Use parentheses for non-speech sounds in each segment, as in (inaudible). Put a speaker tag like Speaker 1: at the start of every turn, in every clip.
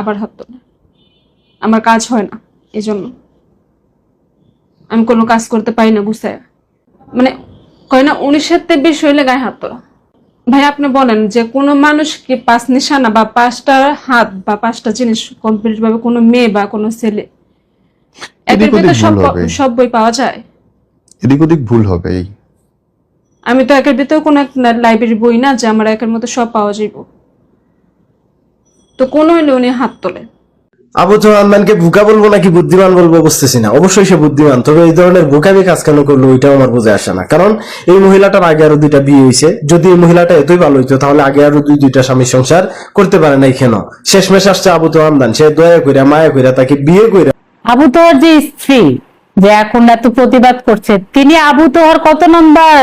Speaker 1: আবার হাত তোলে। আমার কাজ হয় না এই জন্য আমি কোনো কাজ করতে পারি না গুছায়। মানে কয় না উনিশের বেশি হইলে গায়ে হাত তোলা। ভাই আপনি বলেন যে কোনো মানুষ কি পাঁচ নিশানা বা পাঁচটা হাত বা পাঁচটা জিনিস কমপ্লিট ভাবে কোনো মেয়ে বা কোনো ছেলে ভিতর সব সব বই পাওয়া যায়?
Speaker 2: এদিক ওদিক ভুল হবে।
Speaker 1: আমি তো একের ভিতরে কোনো লাইব্রেরি বই না যে আমার একের মতো সব পাওয়া যাইব। তো কোন হইলে উনি হাত তোলে?
Speaker 3: আবু রহমানকে বোকা বলব নাকি বুদ্ধিমান বলব বুঝতেছি না। অবশ্যই সে বুদ্ধিমান তবে এই ধরনের বোকামি কাজ কেন করল ওইটাও আমার বুঝে আসে না। কারণ এই মহিলাটার আগে আরও দুইটা বিয়ে হয়েছে যদি এই মহিলাটা এতই ভালো হইতো তাহলে আগে আরও দুই দুইটা স্বামী সংসার করতে পারে নাই কেন? শেষমেশ আসছে আবু রহমান সে দয়া কইরা মায়া কইরা তাকে বিয়ে কইরা
Speaker 4: আবু তোহর যে স্ত্রী যে এখন এত প্রতিবাদ করছে তিনি আবু তোহর কত নম্বর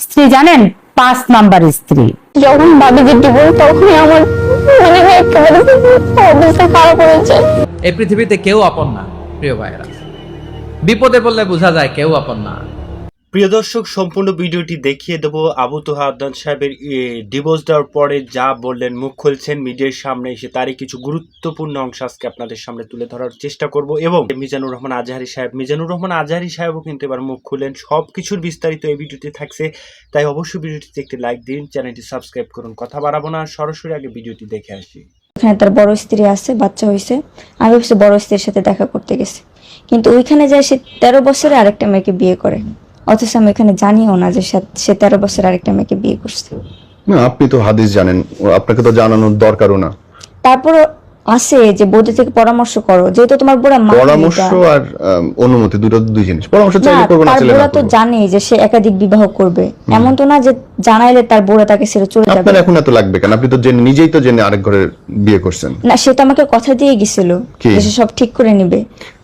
Speaker 4: স্ত্রী জানেন? পাঁচ নাম্বার স্ত্রী।
Speaker 5: যখন ভাবি যে ডিভোর্স তখনই আমার
Speaker 6: এই পৃথিবীতে কেউ আপন না প্রিয় ভাইরা বিপদে পড়লে বোঝা যায় কেউ আপন না।
Speaker 7: প্রিয় দর্শক, সম্পূর্ণ ভিডিওটি দেখিয়ে দেব আবু তোহা সাহেবের ডিভোর্স দেওয়ার পরে যা বললেন, মুখ খুলছেন, মিডিয়ার সামনে এসে তারই কিছু গুরুত্বপূর্ণ অংশ আজকে আপনাদের সামনে তুলে ধরার চেষ্টা করব এবং মিজানুর রহমান আজহারি সাহেব, মিজানুর রহমান আজহারি সাহেবও কিন্তু এবার মুখ খুললেন। সব কিছুর বিস্তারিত এই ভিডিওতে থাকছে, তাই অবশ্যই ভিডিওটিতে একটি লাইক দিন, চ্যানেলটি সাবস্ক্রাইব করুন। কথা বাড়াবো না, সরাসরি আগে ভিডিওটি দেখে আসি।
Speaker 8: ওখানে তার বড় স্ত্রী আছে, বাচ্চা হয়েছে। আমি ভাবছি বড় স্ত্রীর সাথে দেখা করতে গেছে। কিন্তু ওইখানে যায় সে তেরো বছরে আরেকটা মেয়েকে বিয়ে করে। অথচ আমি এখানে জানিও না যে সে- তেরো বছর আরেকটা মেয়েকে বিয়ে করছে।
Speaker 2: না আপনি তো হাদিস জানেন। আপনাকে তো জানানোর দরকারও না।
Speaker 8: তারপর আছে যে বৌদি থেকে পরামর্শ করো যেহেতু তোমার বুড়া মা
Speaker 2: পরামর্শ আর অনুমতি দুটো দুই জিনিস। পরামর্শ চাইলে করব না
Speaker 8: তার
Speaker 2: চাইলে না
Speaker 8: তো। জানে যে সে একাধিক বিবাহ করবে। এমন তো না যে জানাইলে তার বুড়া তাকে ছেড়ে চলে যাবে।
Speaker 2: আপনার এখন এত লাগবে কেন? আপনি তো জেনে নিজেই তো জেনে আরেক ঘরে বিয়ে করছেন।
Speaker 8: না সে তো আমাকে কথা দিয়ে গেছিল
Speaker 2: কি?
Speaker 8: যে সে সব ঠিক করে নেবে।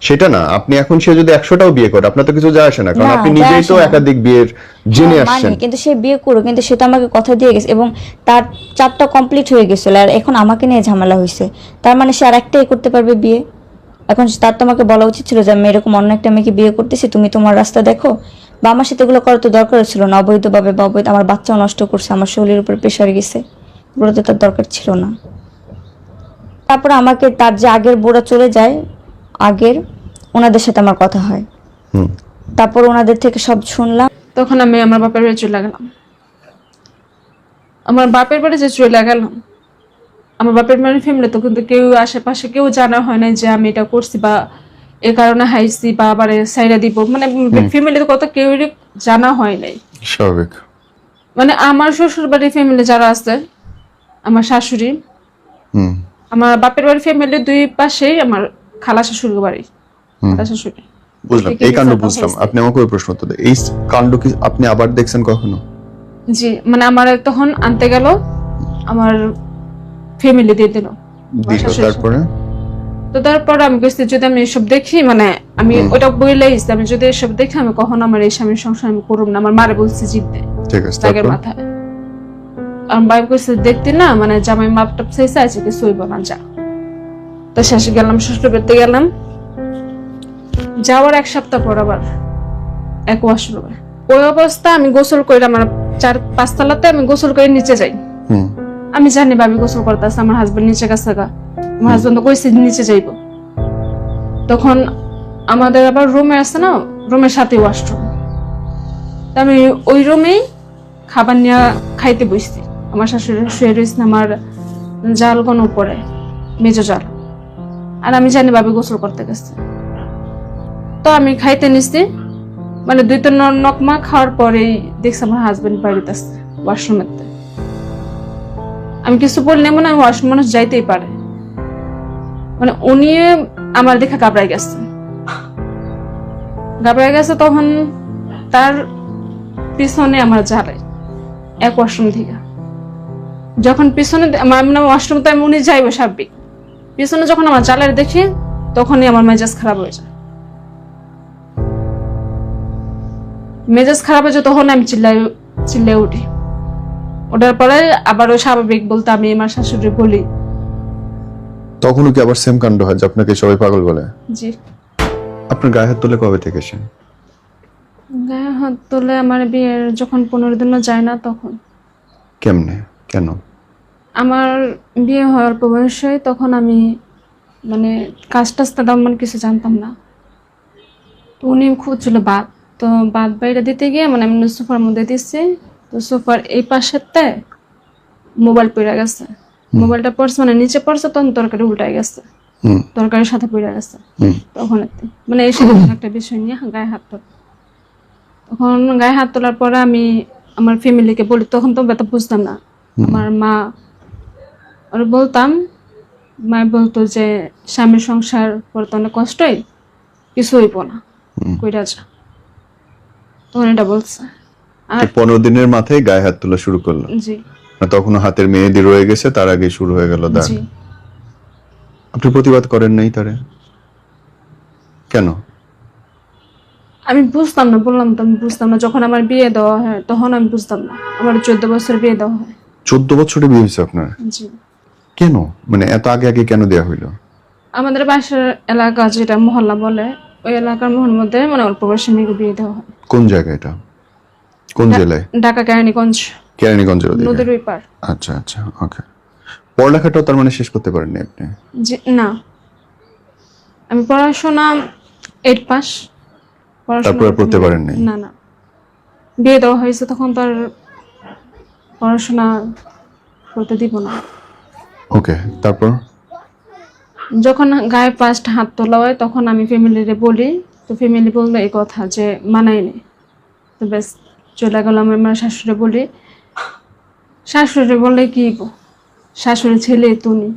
Speaker 2: সেটা না আপনি এখন সে যদি একশোটাও বিয়ে করে আপনার তো কিছু যায় আসে না। কারণ আপনি নিজেই তো একাধিক বিয়ের জেনে
Speaker 8: হ্যাঁ,
Speaker 2: আসছেন।
Speaker 8: কিন্তু সে বিয়ে করো কিন্তু সে তো আমাকে কথা দিয়ে গেছে এবং তার চারটা কমপ্লিট হয়ে গেছিল আর এখন আমাকে নিয়ে ঝামেলা হয়েছে। তার মানে সে আর একটাই করতে পারবে বিয়ে? এখন তার তো আমাকে বলা উচিত ছিল যে আমি এরকম অন্য একটা মেয়েকে বিয়ে করতেছি তুমি তোমার রাস্তা দেখো। বা আমার সাথে এগুলো তো দরকার ছিল না অবৈধভাবে বা অবৈধ আমার বাচ্চাও নষ্ট করছে আমার শরীরের উপর প্রেশার গেছে। এগুলো তো তার দরকার ছিল না। তারপরে আমাকে তার যে আগের বুড়া চলে যায় আগের ওনাদের সাথে আমার কথা হয়। তারপর ওনাদের থেকে সব শুনলাম।
Speaker 1: তখন আমি আমার বাপের বাড়ি চলে গেলাম। আমার বাপের বাড়ি যে চলে গেলাম আমার বাপের বাড়ির ফ্যামিলি তো কিন্তু কেউ আশেপাশে কেউ জানা হয় না যে আমি এটা করছি বা এ কারণে হাইছি বা আবার সাইডা দিব। মানে ফ্যামিলিতে কত কেউ জানা হয় নাই।
Speaker 2: স্বাভাবিক।
Speaker 1: মানে আমার শ্বশুর বাড়ির ফ্যামিলি যারা আছে আমার শাশুড়ি আমার বাপের বাড়ির ফ্যামিলি দুই পাশেই আমার খালা শাশুড়ি বাড়ি খালা শাশুড়ি।
Speaker 2: বুঝলাম এই কাণ্ড বুঝলাম। আপনি আমাকে ওই প্রশ্ন উত্তর এই কাণ্ড কি আপনি আবার দেখছেন কখনো?
Speaker 1: জি মানে আমার তখন আনতে গেল আমার ফ্যামিলি দিয়ে দিল।
Speaker 2: তারপরে?
Speaker 1: তো তারপর আমি কইছি যদি আমি এসব দেখি মানে আমি ওটা বইলে আমি যদি এসব দেখি আমি কখনো আমার এই স্বামীর সংসার আমি করব না। আমার মারে বলছি জিততে
Speaker 2: ঠিক আছে তারপর?
Speaker 1: মাথায়। আর বাইব কইছে দেখতে না মানে জামাই মাপ টাপ চাইছে আছে কি সইব না যা। তো শেষে গেলাম শ্বশুর বাড়িতে গেলাম। যাওয়ার এক সপ্তাহ পর আবার এক ওয়াশরুমে ওই অবস্থা আমি গোসল করে আমার চার পাঁচতলাতে আমি গোসল করে নিচে যাই। আমি জানি ভাবি গোসল করতে করতেছে আমার হাজবেন্ড নিচে গেছে গা। আমার হাজবেন্ড কইছে নিচে যাইব। তখন আমাদের আবার রুমে আছে না রুমের সাথে ওয়াশরুম তা আমি ওই রুমেই খাবার নিয়ে খাইতে বসছি। আমার শাশুড়ি শুয়ে রয়েছে আমার জাল কোন উপরে মেজো জাল। আর আমি জানি ভাবি গোসল করতে গেছে। তো আমি খাইতে নিছি। মানে দুই তিন নকমা খাওয়ার পরেই দেখছি আমার হাজবেন্ড বাড়িতে আসছে ওয়াশরুমেতে আমি কিছু বললে মনে হয় ওয়াশরুম মানুষ যাইতেই পারে। মানে উনি আমার দেখে ঘাবড়াই গেছে। ঘাবড়াই গেছে তখন তার পিছনে আমার জালে এক ওয়াশরুম থেকে। যখন পিছনে মানে ওয়াশরুম তো আমি উনি যাইব স্বাভাবিক পিছনে যখন আমার জালের দেখি, তখনই আমার মেজাজ খারাপ হয়ে যায়। মেজাজ খারাপ হয়ে যায় তখন আমি চিল্লাই চিল্লাই উঠি। ওঠার পরে আবারও স্বাভাবিক বলতে আমি আমার শাশুড়ি বলি।
Speaker 2: তখনও কি আবার সেম কাণ্ড হয় যে আপনাকে সবাই পাগল বলে?
Speaker 1: জি।
Speaker 2: আপনার গায়ে হাত তুলে কবে থেকে এসে
Speaker 1: গায়ে হাত তুলে আমার বিয়ের যখন পনেরো দিনও যায় না তখন।
Speaker 2: কেমনে? কেন?
Speaker 1: আমার বিয়ে হওয়ার অল্প বয়সে তখন আমি মানে কাজ টাজ তেমন কিছু জানতাম না। তো উনি খুঁজছিল বাদ। তো বাদ বাইরে দিতে গিয়ে মানে আমি সোফার মধ্যে দিচ্ছি তো সোফার এই পাশেতে মোবাইল পড়ে গেছে। মোবাইলটা পড়ছে মানে নিচে পড়ছে তখন তরকারি উল্টায় গেছে। তরকারির সাথে পড়ে গেছে। তখন মানে এই সাধারণ একটা বিষয় নিয়ে গায়ে হাত তোলা। তখন গায়ে হাত তোলার পরে আমি আমার ফ্যামিলিকে বলি তখন তো ব্যথা বুঝতাম না। আমার মা আর বলতাম মা বলতো যে স্বামীর সংসার করতে অনেক কষ্টই কিছু হইব না। কইরা যা। তখন এটা বলছে। আর
Speaker 2: পনেরো দিনের মাথায় গায়ে হাত তোলা শুরু করল।
Speaker 1: জি।
Speaker 2: না তখনও হাতের মেহেদি রয়ে গেছে তার আগে শুরু হয়ে গেল
Speaker 1: জি।
Speaker 2: আপনি প্রতিবাদ করেন নাই তারে? কেন?
Speaker 1: আমি বুঝতাম না বললাম তো আমি বুঝতাম না যখন আমার বিয়ে দেওয়া হয় তখন আমি বুঝতাম না। আমার চোদ্দ বছর বিয়ে দেওয়া হয়।
Speaker 2: চোদ্দ বছরে বিয়ে হয়েছে আপনার?
Speaker 1: জি।
Speaker 2: কেন? মানে এত আগে আগে কেন দেয়া হইল?
Speaker 1: আমাদের বাসার এলাকা যেটা মহল্লা বলে ওই এলাকার মহল মধ্যে মানে অল্প বয়সে মেয়েকে বিয়ে দেওয়া হয়।
Speaker 2: কোন জায়গা এটা? কোন জেলায়?
Speaker 1: ঢাকা কেরানীগঞ্জ।
Speaker 2: কেরানীগঞ্জের ওদিকে
Speaker 1: নদীর ওই পার
Speaker 2: আচ্ছা আচ্ছা ওকে পড়ালেখাটাও তার মানে শেষ করতে পারেননি আপনি?
Speaker 1: না। আমি পড়াশোনা এইট পাস
Speaker 2: তারপর পড়তে পারেন নাই?
Speaker 1: না না। বিয়ে দেওয়া হয়েছে তখন তো আর পড়াশোনা করতে দিব না।
Speaker 2: ওকে তারপর?
Speaker 1: যখন গায়ে ফার্স্ট হাত তোলা হয় তখন আমি ফ্যামিলিরে বলি তো ফ্যামিলি বলল এই কথা যে মানাই নি তো ব্যাস চলে গেল আমি আমার শাশুড়ি বলি শাশুড়ি বললে কি? শাশুড়ি ছেলে তুমি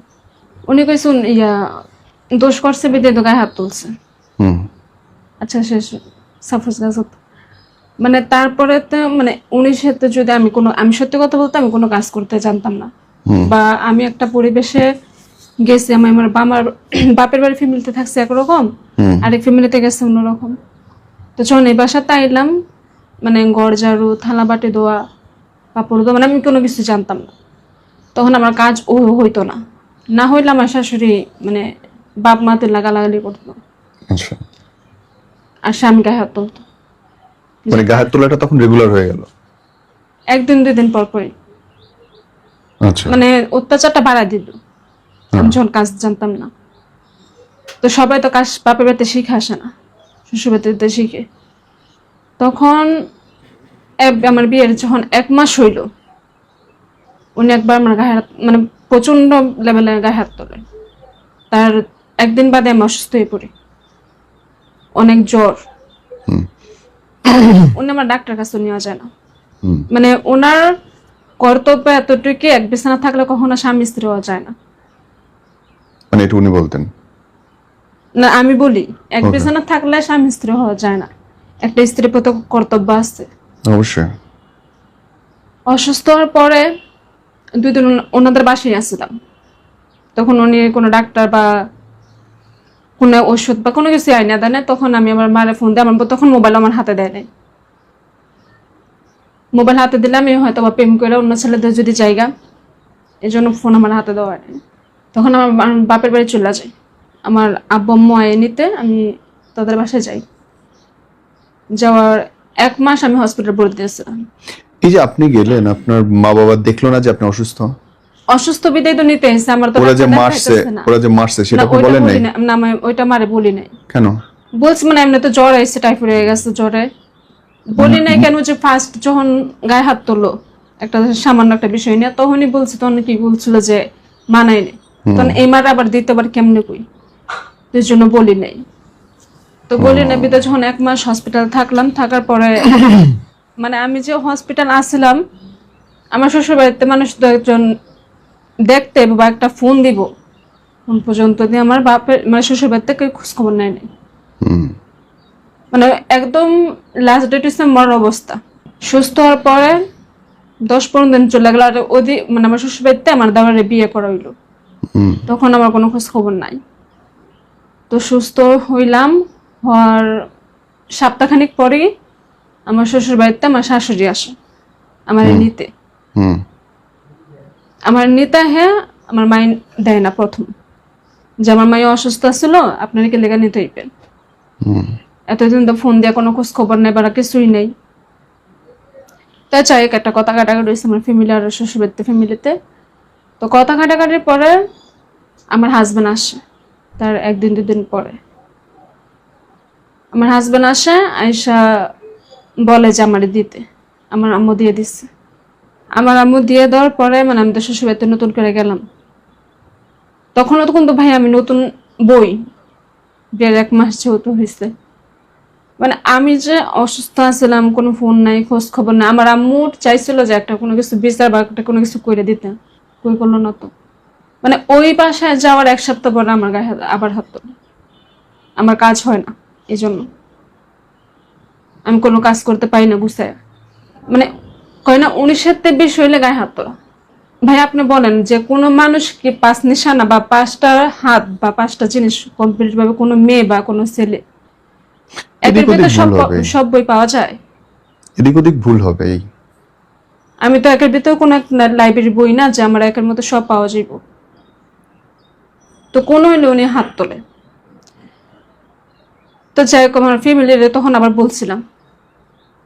Speaker 1: উনি। কইসুন ইয়া দোষ করছে বিদে তো গায়ে হাত তুলছে। আচ্ছা শেষ সাপোজ গাছত মানে তারপরে তো মানে উনি সাথে যদি আমি কোনো আমি সত্যি কথা বলতে আমি কোনো কাজ করতে জানতাম না। বা আমি একটা পরিবেশে গেছি আমি আমার বাবার বাপের বাড়ি ফ্যামিলিতে থাকছে একরকম আরেক ফ্যামিলিতে গেছে অন্যরকম। তো যখন এই বাসাতে আইলাম মানে গড় ঝাড়ু থালা বাটি দোয়া কাপড় দোয়া মানে আমি কোনো কিছু জানতাম না। তখন আমার কাজ ও হইতো না। না হইলে আমার শাশুড়ি মানে বাপ মাতে লাগালাগালি করতো।
Speaker 2: আচ্ছা।
Speaker 1: আর স্বামী গায়ে হাত তুলতো।
Speaker 2: মানে গায়ে হাত তোলাটা তখন রেগুলার হয়ে গেল?
Speaker 1: একদিন দুই দিন পর পরই।
Speaker 2: আচ্ছা।
Speaker 1: মানে অত্যাচারটা বাড়াই দিল। আমি যখন কাজ জানতাম না। তো সবাই তো কাজ বাপের বাড়িতে শিখে আসে না শ্বশুর বাড়িতে শিখে। তখন আমার বিয়ের যখন এক মাস হইল উনি একবার আমার গায়ে হাত মানে প্রচণ্ড লেভেলে গায়ে হাত তোলে। তার একদিন বাদে আমি অসুস্থ হয়ে পড়ি। অনেক জ্বর। উনি আমার ডাক্তার কাছে নেওয়া যায় না। মানে ওনার কর্তব্য এতটুকু এক বিছানা থাকলে কখনো স্বামী স্ত্রী হওয়া যায় না।
Speaker 2: মানে এটা উনি বলতেন।
Speaker 1: না আমি বলি এক. বিছানা থাকলে স্বামী স্ত্রী হওয়া যায় না। একটা স্ত্রীর প্রতি কর্তব্য আছে।
Speaker 2: অবশ্যই।
Speaker 1: অসুস্থ হওয়ার পরে দুই দিন ওনাদের বাসায় আসছিলাম। তখন উনি কোনো ডাক্তার বা কোনো ওষুধ বা কোনো কিছু আইনা দেয় না তখন আমি আমার মায়ের ফোন দিই আমার তখন মোবাইল আমার হাতে দেয় নাই। মোবাইল হাতে দিলে আমি হয়তো বা প্রেম করে অন্য ছেলেদের যদি জায়গা এই জন্য ফোন আমার হাতে দেওয়া হয় নাই। তখন আমার বাপের বাড়ি চলে যায়। আমার আব্বু আম্মু আয় নিতে আমি তাদের বাসায় যাই। যাওয়ার এক মাস আমি হসপিটাল ভর্তি দিয়েছিলাম।
Speaker 2: এই যে আপনি গেলেন আপনার মা বাবা দেখল না যে আপনি অসুস্থ?
Speaker 1: অসুস্থ বিদায় তো নিতে এসে আমার তো
Speaker 2: ওরা যে মারছে ওরা যে মারছে সেটা তো বলেন নাই?
Speaker 1: না। আমি ওইটা মারে বলি নাই।
Speaker 2: কেন?
Speaker 1: বলছি মানে এমনি তো জ্বর এসে টাইফয়েড হয়ে গেছে জ্বরে। বলি নাই কেন যে ফার্স্ট যখন গায়ে হাত তুললো একটা সামান্য একটা বিষয় নিয়ে তখনই বলছি তখন কি বলছিল যে নেই। তখন এই মার আবার দিতে আবার কেমনে কই? তো জন্য বলি নাই। তো বলি নাই বিদে যখন এক মাস হসপিটাল থাকলাম থাকার পরে (coughs) মানে আমি যে হসপিটাল আসছিলাম আমার শ্বশুর বাড়িতে মানুষ দু একজন দেখতে বা একটা ফোন দিব। ফোন পর্যন্ত দিয়ে আমার বাপের মানে শ্বশুর বাড়িতে কেউ খোঁজ খবর নেয় নাই। মানে একদম লাস্ট ডেট হচ্ছে মরার অবস্থা। সুস্থ হওয়ার পরে দশ পনেরো দিন চলে গেল আর ওদি মানে আমার শ্বশুর বাড়িতে আমার দাদারে বিয়ে করা হইল। তখন আমার কোনো খোঁজ খবর নাই। তো সুস্থ হইলাম হওয়ার সপ্তাহখানিক পরেই আমার শ্বশুর বাড়িতে আমার শাশুড়ি আসে আমার নিতে। আমার নিতে হ্যাঁ আমার মাই দেয় না প্রথম। যে আমার মাই অসুস্থ ছিল আপনারা কি লেগে নিতে হইবেন এতদিন তো ফোন দিয়ে কোনো খোঁজ খবর নেই বা কিছুই নেই। তা চাই একটা কথা কাটাকাটি রয়েছে আমার ফ্যামিলি আর শ্বশুর বাড়িতে ফ্যামিলিতে তো কথা কাটাকাটির পরে আমার হাজবেন্ড আসে, তার একদিন দুদিন পরে। আমার হাজবেন্ড আসে আয়সা বলে যে আমার দিতে। আমার আম্মু দিয়ে দিচ্ছে আমার আম্মু দিয়ে দেওয়ার পরে মানে আমি তো শ্বশুরবাড়িতে নতুন করে গেলাম। তখনও তো কিন্তু ভাই আমি নতুন বই বিয়ের এক মাস যেহেতু হয়েছে মানে আমি যে অসুস্থ আছিলাম, কোনো ফোন নাই, খোঁজ খবর নাই, আমার আম্মুর চাইছিল যে একটা কোনো কিছু বিচার বা একটা কোনো কিছু করে দিতে। কই করল না তো মানে ওই বাসায় যাওয়ার এক সপ্তাহ পরে আমার গায়ে আবার হাত তোলে। আমার কাজ হয় না এই জন্য আমি কোনো কাজ করতে পারি না গুছায়। মানে কয় না উনিশের তে বেশি হইলে গায়ে হাত তোলা। ভাই আপনি বলেন যে কোনো মানুষ কি পাঁচ নিশানা বা পাঁচটা হাত বা পাঁচটা জিনিস কমপ্লিট ভাবে কোনো মেয়ে বা কোনো ছেলে ভিতরে সব সব বই পাওয়া যায়।
Speaker 2: এদিক ওদিক ভুল হবে এই।
Speaker 1: আমি তো একের ভিতরে কোনো এক লাইব্রেরি বই না যে আমার একের মতো সব পাওয়া যাইব। তো কোন হইলে উনি হাত তোলে। তো যাই হোক আমার ফ্যামিলির তখন আবার বলছিলাম।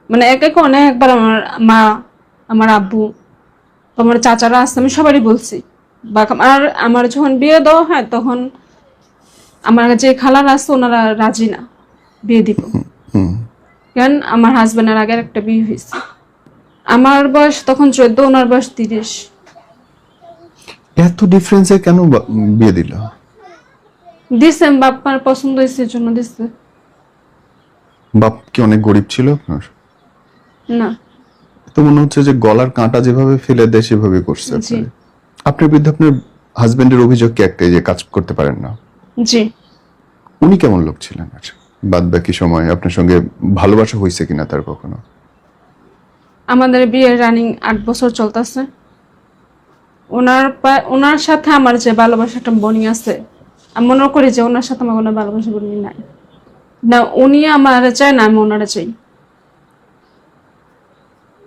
Speaker 1: মানে এক এক অনেকবার আমার মা আমার আব্বু আমার চাচারা আসছে আমি সবারই বলছি। বা আমার আমার যখন বিয়ে দেওয়া হয় তখন আমার যে খালারা আছে ওনারা রাজি না বিয়ে দিব। কারণ আমার হাজবেন্ডের আগের একটা বিয়ে হয়েছে। আমার বয়স তখন চোদ্দ ওনার বয়স তিরিশ।
Speaker 2: এত ডিফারেন্সে কেন বিয়ে দিল?
Speaker 1: দিছে বাপ্পার পছন্দ হয়েছে জন্য দিছে।
Speaker 2: বাপ কি অনেক গরিব ছিল আপনার?
Speaker 1: না।
Speaker 2: তো মনে হচ্ছে যে গলার কাঁটা যেভাবে ফেলে দেয় সেভাবে করছে। আপনার। আপনার বিরুদ্ধে আপনার হাজবেন্ডের অভিযোগ কি একটাই যে কাজ করতে পারেন না?
Speaker 1: জি।
Speaker 2: উনি কেমন লোক ছিলেন? আর বাদ বাকি সময় আপনার সঙ্গে ভালোবাসা হয়েছে কিনা তার কখনো?
Speaker 1: আমাদের বিয়ের রানিং আট বছর চলতেছে। ওনার ওনার সাথে আমার যে ভালোবাসাটা বনি আছে, আমি মনে করি যে ওনার সাথে আমার কোনো ভালোবাসা বনি নাই। না, উনি আমার চায় না আমি ওনারা চাই।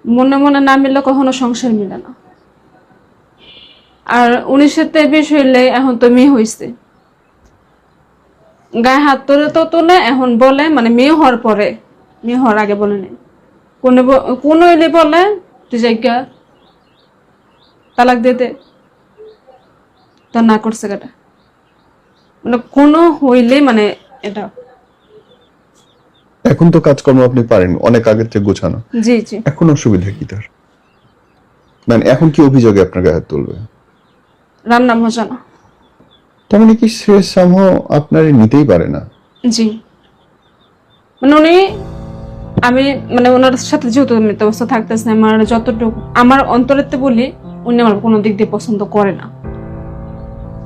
Speaker 1: মনে মনে না মিললে কখনো সংসার মিলে না। আর উনির সাথে বেশ হইলে এখন তো মেয়ে হয়েছে গায়ে হাত তোলে তো তোলে এখন বলে মানে মেয়ে হওয়ার পরে, মেয়ে হওয়ার আগে বলে নেই। কোনো কোনো এলে বলে তুই জায়গা তালাক দিয়ে দে। তো না করছে কেটা। মানে কোনো হইলে মানে এটা।
Speaker 2: এখন তো কাজকর্ম আপনি পারেন অনেক আগের থেকে গোছানো।
Speaker 1: জি জি।
Speaker 2: এখন অসুবিধা কি তার? মানে এখন কি অভিযোগে আপনার গায়ে হাত তুলবে?
Speaker 1: রান্না মজা না
Speaker 2: তার মানে কি সে সামহ আপনার নিতেই পারে না?
Speaker 1: জি। মানে উনি আমি মানে ওনার সাথে যেহেতু মৃত অবস্থা থাকতেছে আমার যতটুকু আমার অন্তরেতে বলি, উনি আমার কোনো দিক দিয়ে পছন্দ করে না।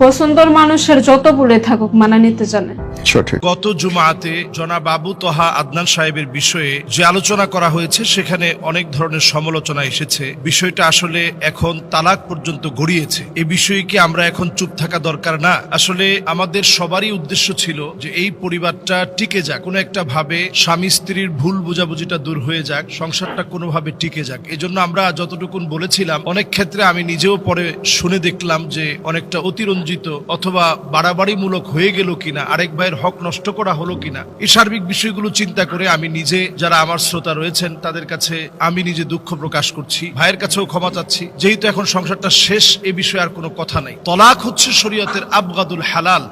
Speaker 1: পছন্দর মানুষের যত বলে থাকুক মানা নিতে জানে।
Speaker 2: সঠিক।
Speaker 9: গত জুমাতে জনাব আবু তহা আদনান সাহেবের বিষয়ে যে আলোচনা করা হয়েছে সেখানে অনেক ধরনের সমালোচনা এসেছে। বিষয়টা আসলে এখন তালাক পর্যন্ত গড়িয়েছে। এই বিষয়ে কি আমরা এখন চুপ থাকা দরকার? না। আসলে আমাদের সবারই উদ্দেশ্য ছিল যে এই পরিবারটা টিকে যাক। কোনো একটা ভাবে স্বামী স্ত্রীর ভুল বুঝাবুঝিটা দূর হয়ে যাক সংসারটা কোনোভাবে টিকে যাক। এজন্য আমরা যতটুকুন বলেছিলাম অনেক ক্ষেত্রে আমি নিজেও পরে শুনে দেখলাম যে অনেকটা অতিরঞ্জিত অথবা বাড়াবাড়িমূলক হয়ে গেল কিনা, আরেক ভাইয়ের হক নষ্ট করা হলো কিনা, এই সার্বিক বিষয়গুলো চিন্তা করে আমি নিজে, যারা আমার শ্রোতা রয়েছেন, তাদের কাছে আমি নিজে দুঃখ প্রকাশ করছি। ভাইয়ের কাছেও ক্ষমা চাচ্ছি। যেহেতু এখন সংসারটা শেষ, এ বিষয়ে আর কোনো কথা নাই। তলাক হচ্ছে শরীয়তের আবগাদুল হালাল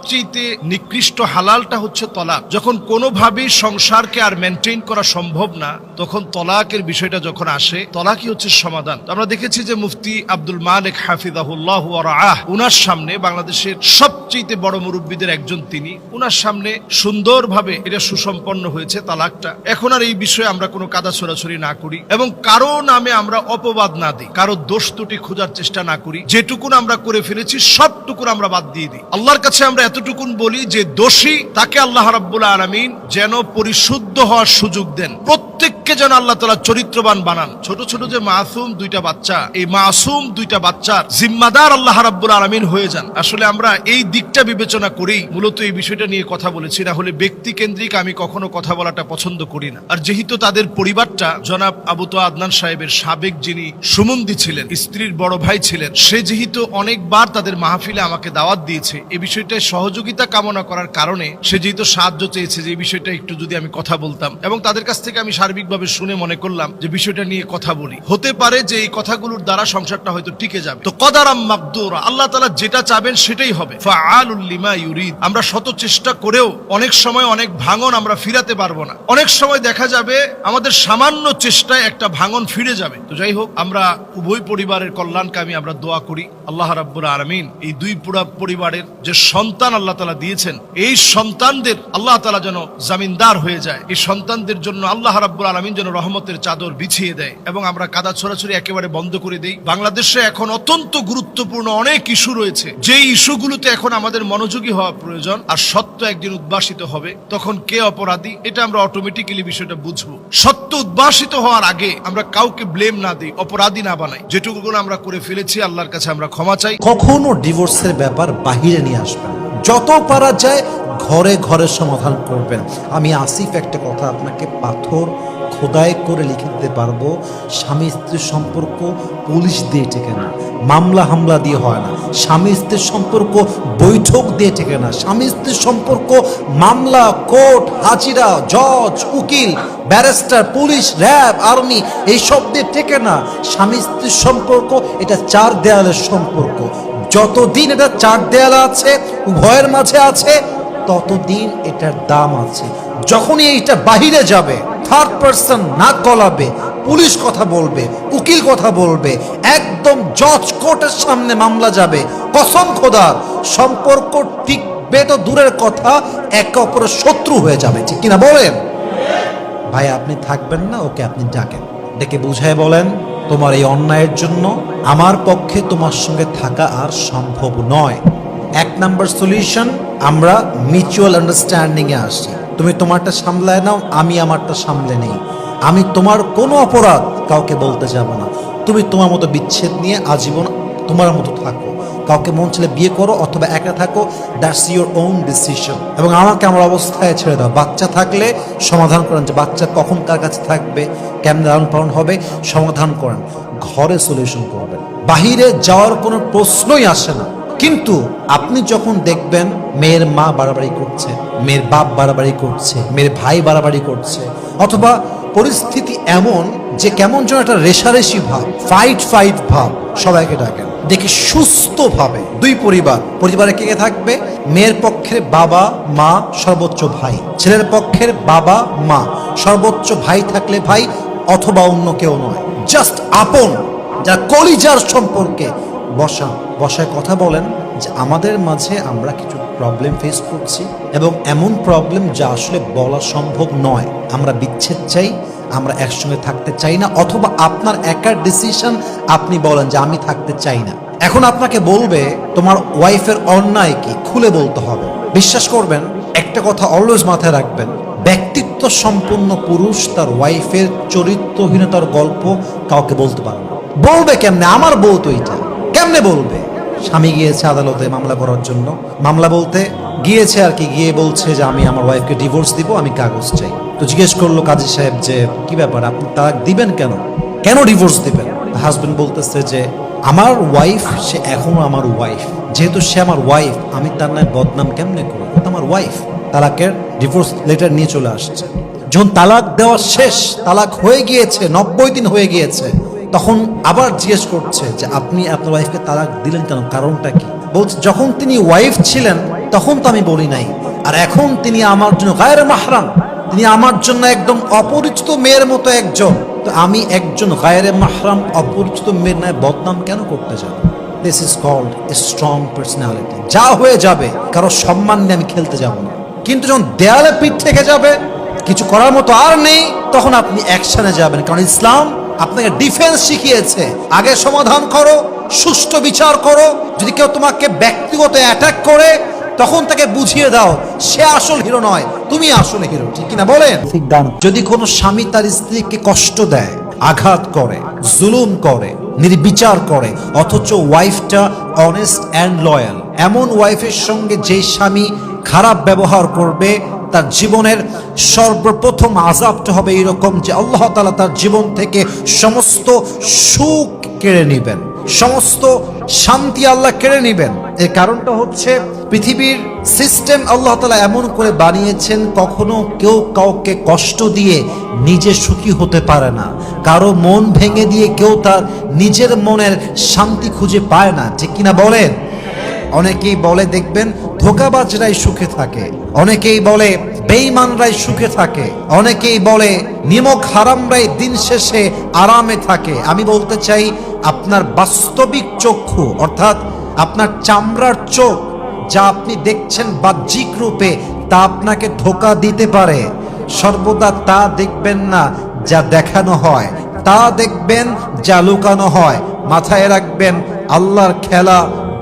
Speaker 9: সবচেয়ে নিকৃষ্ট হালালটা হচ্ছে তলাক। যখন কোনোভাবেই সংসারকে আর মেনটেন করা সম্ভব না, তখন তলাকের বিষয়টা যখন আসে, তলাকই হচ্ছে সমাধান। আমরা দেখেছি যে মুফতি আব্দুল মালিক হাফিজাহুল্লাহ আহ উনার সামনে বাংলাদেশের সবচেয়ে বড় মুরব্বীদের একজন তিনি। উনার সামনে সুন্দরভাবে এটা সুসম্পন্ন হয়েছে তালাকটা। এখন আর এই বিষয়ে আমরা কোনো কাদা ছড়াছড়ি না করি এবং কারও নামে আমরা অপবাদ না দিই, কারও দোষ ত্রুটি খোঁজার চেষ্টা না করি। যেটুকুন আমরা করে ফেলেছি, সবটুকুন আমরা বাদ দিয়ে দিই। আল্লাহর কাছে আমরা এতটুকুন বলি যে দোষী তাকে আল্লাহ রাব্বুল আলমিন যেন পরিশুদ্ধ হওয়ার সুযোগ দেন। প্রত্যেককে যেন আল্লাহ তালা চরিত্রবান বানান। ছোট ছোট যে মাসুম দুইটা বাচ্চা, এই মাসুম দুইটা বাচ্চার জিম্মাদার আল্লাহ রাব্বুল আলামিন হয়ে যান। আসলে আমরা এই দিকটা বিবেচনা করেই মূলত এই বিষয়টা নিয়ে কথা বলেছি। না হলে ব্যক্তি কেন্দ্রিক আমি কখনো কথা বলাটা পছন্দ করি না। আর যেহেতু তাদের পরিবারটা, জনাব আবু তো আদনান সাহেবের সাবেক যিনি সুমন্দি ছিলেন, স্ত্রীর বড় ভাই ছিলেন, সে যেহেতু অনেকবার তাদের মাহফিলে আমাকে দাওয়াত দিয়েছে এই বিষয়টায় সহযোগিতা কামনা করার কারণে সে যেহেতু সাহায্য চেয়েছে, যে বিষয়টা একটু যদি আমি কথা বলতাম। এবং তাদের কাছ থেকে আমি সার্বিক আন্তরিকভাবে শুনে মনে করলাম যে বিষয়টা নিয়ে কথা বলি। হতে পারে যে এই কথাগুলোর দ্বারা সংসারটা হয়তো টিকে যাবে। তো কদারাম মাকদুর, আল্লাহ তালা যেটা চাবেন সেটাই হবে। লিমা ইউরিদ, আমরা শত চেষ্টা করেও অনেক সময় অনেক ভাঙন আমরা ফিরাতে পারব না। অনেক সময় দেখা যাবে আমাদের সামান্য চেষ্টায় একটা ভাঙন ফিরে যাবে। তো যাই হোক, আমরা উভয় পরিবারের কল্যাণকামী আমরা দোয়া করি। আল্লাহ রাব্বুল আলমিন এই দুই পুরা পরিবারের যে সন্তান আল্লাহ তালা দিয়েছেন, এই সন্তানদের আল্লাহ তালা যেন জামিনদার হয়ে যায়। এই সন্তানদের জন্য আল্লাহ রাব্বুল আলমিন যেন রহমতের চাদর বিছিয়ে দেয় এবং আমরা কাদা ছড়াছড়ি একেবারে বন্ধ করে দেই। বাংলাদেশে এখন অত্যন্ত গুরুত্বপূর্ণ অনেক ইস্যু রয়েছে। যে ইস্যুগুলোতে এখন আমাদের মনোযোগী হওয়া প্রয়োজন আর সত্য একদিন উদ্ভাসিত হবে, তখন কে অপরাধী এটা আমরা অটোমেটিক্যালি বিষয়টা বুঝব। সত্য উদ্ভাসিত হওয়ার আগে আমরা কাউকে ব্লেম না দিই, অপরাধী না বানাই। যেটুকু আমরা করে ফেলেছি, আল্লাহর কাছে আমরা ক্ষমা চাই।
Speaker 10: কখনো ডিভোর্সের ব্যাপার বাহিরে নিয়ে আসবেন না। যত পারা যায় ঘরে ঘরে সমাধান করবেন। আমি আসিফ একটা কথা আপনাকে পাথর খোদাই করে লিখে দিতে পারব। স্বামী স্ত্রীর সম্পর্ক পুলিশ দিয়ে টেকে না, মামলা হামলা দিয়ে হয় না। স্বামী স্ত্রীর সম্পর্ক বৈঠক দিয়ে টেকে না। স্বামী স্ত্রীর সম্পর্ক মামলা, কোর্ট, হাজিরা, জজ, উকিল, ব্যারিস্টার, পুলিশ, র্যাব, আর্মি, এইসব দিয়ে টেকে না। স্বামী স্ত্রীর সম্পর্ক, এটা চার দেয়ালের সম্পর্ক। যতদিন এটা চার দেয়াল আছে, উভয়ের মাঝে আছে ততদিন এটার দাম আছে। যখনই এইটা বাহিরে যাবে থার্ড পার্সন নাক গলাবে, পুলিশ কথা বলবে, উকিল কথা বলবে, একদম জজ কোর্টের সামনে মামলা যাবে, কসম খোদার, সম্পর্ক টিকবে তো দূরের কথা, একে অপরের শত্রু হয়ে যাবে, ঠিক কিনা বলেন? ভাই, আপনি থাকবেন না, ওকে আপনি ডাকেন। ডেকে বুঝায় বলেন, তোমার এই অন্যায়ের জন্য আমার পক্ষে তোমার সঙ্গে থাকা আর সম্ভব নয়। এক নাম্বার সলিউশন, আমরা মিউচুয়াল আন্ডারস্ট্যান্ডিং এ আসি তুমি তোমারটা সামলায় নাও, আমি আমারটা সামলে নেই। আমি তোমার কোনো অপরাধ কাউকে বলতে যাব না। তুমি তোমার মতো বিচ্ছেদ নিয়ে আজীবন তোমার মতো থাকো। কাউকে মন ছেলে বিয়ে করো অথবা একা থাকো দ্যাটস ইউর ওন ডিসিশন এবং আমাকে আমার অবস্থায় ছেড়ে দাও। বাচ্চা থাকলে সমাধান করেন যে বাচ্চা কখন কার কাছে থাকবে, কেমন লালন পালন হবে, সমাধান করেন। ঘরে সলিউশন করবেন। বাহিরে যাওয়ার কোনো প্রশ্নই আসে না। কিন্তু আপনি যখন দেখবেন মেয়ের মা বাড়াবাড়ি করছে, মেয়ের বাপ বাড়াবাড়ি করছে, মেয়ের ভাই বাড়াবাড়ি করছে, অথবা পরিস্থিতি এমন যে কেমন যেন একটা রেশারেশি ভাব ফাইট ফাইট ভাব, সবাইকে ডাকেন। দেখি সুস্থভাবে দুই পরিবার, পরিবারে কে কে থাকবে? মেয়ের পক্ষের বাবা, মা, সর্বোচ্চ ভাই। ছেলের পক্ষের বাবা, মা। সর্বোচ্চ ভাই থাকলে ভাই, অথবা অন্য কেউ নয়। জাস্ট আপন যা কলিজার সম্পর্কে বসা, বসায় কথা বলেন যে আমাদের মাঝে আমরা কিছু প্রবলেম ফেস করছি এবং এমন প্রবলেম যা আসলে বলা সম্ভব নয়। আমরা বিচ্ছেদ চাই, আমরা একসঙ্গে থাকতে চাই না, অথবা আপনার একার ডিসিশন আপনি বলেন যে আমি থাকতে চাই না। এখন আপনাকে বলবে, তোমার ওয়াইফের অন্যায় কি? খুলে বলতে হবে। বিশ্বাস করবেন, একটা কথা অলওয়েজ মাথায় রাখবেন, ব্যক্তিত্ব সম্পন্ন পুরুষ, তার ওয়াইফের চরিত্রহীনতার গল্প কাউকে বলতে পারে না। বলবে কেমনে? আমার বউ তো এটা। কেমনে বলবে? স্বামী গিয়েছে আদালতে মামলা করার জন্য। মামলা বলতে গিয়েছে আর কি, গিয়ে বলছে যে আমি আমার ওয়াইফকে ডিভোর্স দিব, আমি কাগজ চাই। তো জিজ্ঞেস করল কাজী সাহেব যে, কি ব্যাপার, আপনি তালাক দিবেন কেন? কেন ডিভোর্স দিবেন? হাজবেন্ড বলতেছে যে, আমার ওয়াইফ সে এখনও আমার ওয়াইফ যেহেতু সে আমার ওয়াইফ আমি তার নামে বদনাম কেমনে করব? ও তো আমার ওয়াইফ তালাকের ডিভোর্স লেটার নিয়ে চলে আসছে। যখন তালাক দেওয়া শেষ, তালাক হয়ে গিয়েছে, নব্বই দিন হয়ে গিয়েছে তখন আবার জিজ্ঞেস করছে যে, আপনি আপনার ওয়াইফকে তালাক দিলেন কেন? কারণটা কি? বলছে, যখন তিনি ওয়াইফ ছিলেন, তখন তো আমি বলি নাই। আর এখন তিনি আমার জন্য গায়ের মাহরাম। তিনি আমার জন্য একদম অপরিচিত মেয়ের মতো একজন। তো আমি একজন গায়ের মাহরাম, অপরিচিত মেয়ের নয় বদনাম কেন করতে যাব? This is called a strong personality যা হয়ে যাবে কারও সম্মান নিয়ে আমি খেলতে যাব না। কিন্তু যখন দেয়ালে পিঠ থেকে যাবে, কিছু করার মতো আর নেই, তখন আপনি অ্যাকশনে যাবেন। কারণ ইসলাম আপনাকে ডিফেন্স শিখিয়েছে। আগে সমাধান করো সুষ্ঠু বিচার করো। যদি কেউ তোমাকে ব্যক্তিগত অ্যাটাক করে তখন তাকে বুঝিয়ে দাও সে আসল হিরো নয় তুমি আসল হিরো ঠিক কিনা বলেন? যদি কোনো স্বামী তার স্ত্রীকে কষ্ট দেয় আঘাত করে জুলুম করে নির্বিচার করে, অথচ ওয়াইফটা অনেস্ট অ্যান্ড লয়াল এমন ওয়াইফের সঙ্গে যে স্বামী খারাপ ব্যবহার করবে, তার জীবনের সর্বপ্রথম আজাবটা হবে এরকম যে আল্লাহ তালা তার জীবন থেকে সমস্ত সুখ কেড়ে নেবেন। সমস্ত শান্তি আল্লাহ কেড়ে নেবেন। এর কারণটা হচ্ছে পৃথিবীর সিস্টেম আল্লাহ তালা এমন করে বানিয়েছেন, কখনো কেউ কাউকে কষ্ট দিয়ে নিজে সুখী হতে পারে না। কারও মন ভেঙে দিয়ে কেউ তার নিজের মনের শান্তি খুঁজে পায় না। ঠিক কিনা বলেন? অনেকেই বলে, দেখবেন, ধোকাবাজরাই সুখে থাকে। অনেকেই বলে বেঈমানরাই সুখে থাকে। অনেকেই বলে, নিমক হারামরাই দিন শেষে আরামে থাকে। আমি বলতে চাই, আপনার বাস্তবিক চক্ষু, অর্থাৎ আপনার চামড়ার চোখ, যা আপনি দেখছেন বাহ্যিক রূপে, তা আপনাকে ধোকা দিতে পারে। সর্বদা তা দেখবেন না যা দেখানো হয়। তা দেখবেন যা লুকানো হয়। মাথায় রাখবেন, আল্লাহর খেলা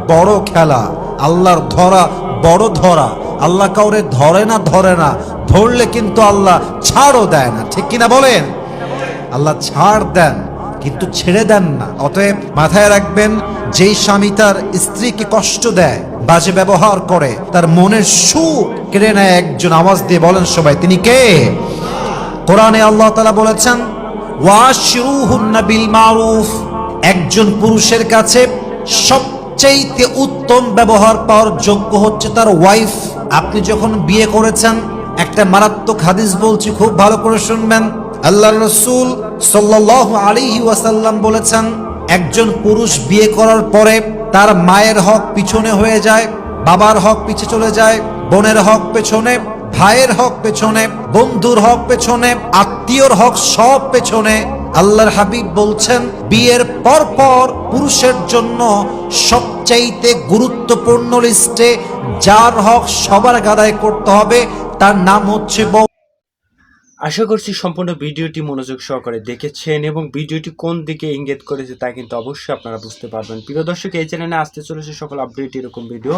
Speaker 10: বড় খেলা। আল্লাহর ধরা বড় ধরা। আল্লাহ কাউরে ধরে না ধরে না। ধরলে কিন্তু আল্লাহ ছাড়ও দেয় না। ঠিক কিনা বলেন? আল্লাহ ছাড় দেন, কিন্তু ছেড়ে দেন না। অতএব মাথায় রাখবেন, যেই স্বামী তার স্ত্রীকে কষ্ট দেয়, বাজে ব্যবহার করে, তার মনের সুখ কেড়ে নেয় একজন। আওয়াজ দিয়ে বলেন সবাই, তিনি কে? কোরআনে আল্লাহ তালা বলেছেন ওয়াশরুহুন্না বিল মারুফ। একজন পুরুষের কাছে সবচেয়ে উত্তম ব্যবহার পাওয়ার যোগ্য হচ্ছে তার ওয়াইফ আপনি যখন বিয়ে করেছেন, একটা মারাত্মক হাদিস বলছি, খুব ভালো করে শুনবেন। আল্লাহ রসুল সাল্লাহ আলিহি ওয়াসাল্লাম বলেছেন, একজন পুরুষ বিয়ে করার পরে তার মায়ের হক পিছনে হয়ে যায়, বাবার হক পিছে চলে যায়, বোনের হক পেছনে, ভাইয়ের হক পেছনে, বন্ধুর হক পেছনে, আত্মীয়র হক সব পেছনে। আল্লাহর হাবিব বলছেন, বিয়ের পর পর পুরুষের জন্য সবচাইতে গুরুত্বপূর্ণ লিস্টে যার হক সবার গাদায় করতে হবে, তার নাম হচ্ছে
Speaker 7: আশা করছি সম্পূর্ণ ভিডিওটি মনোযোগ সহকারে দেখেছেন এবং ভিডিওটি কোন দিকে ইঙ্গিত করেছে তা কিন্তু অবশ্যই আপনারা বুঝতে পারবেন। প্রিয় দর্শক, এই চ্যানেলে আসতে চলেছে সকল আপডেট এরকম ভিডিও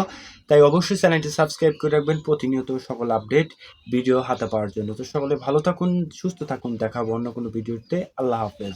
Speaker 7: তাই অবশ্যই চ্যানেলটি সাবস্ক্রাইব করে রাখবেন, প্রতিনিয়ত সকল আপডেট ভিডিও হাতে পাওয়ার জন্য। তো সকলে ভালো থাকুন, সুস্থ থাকুন, দেখাবো অন্য কোনো ভিডিওতে আল্লাহ হাফেজ।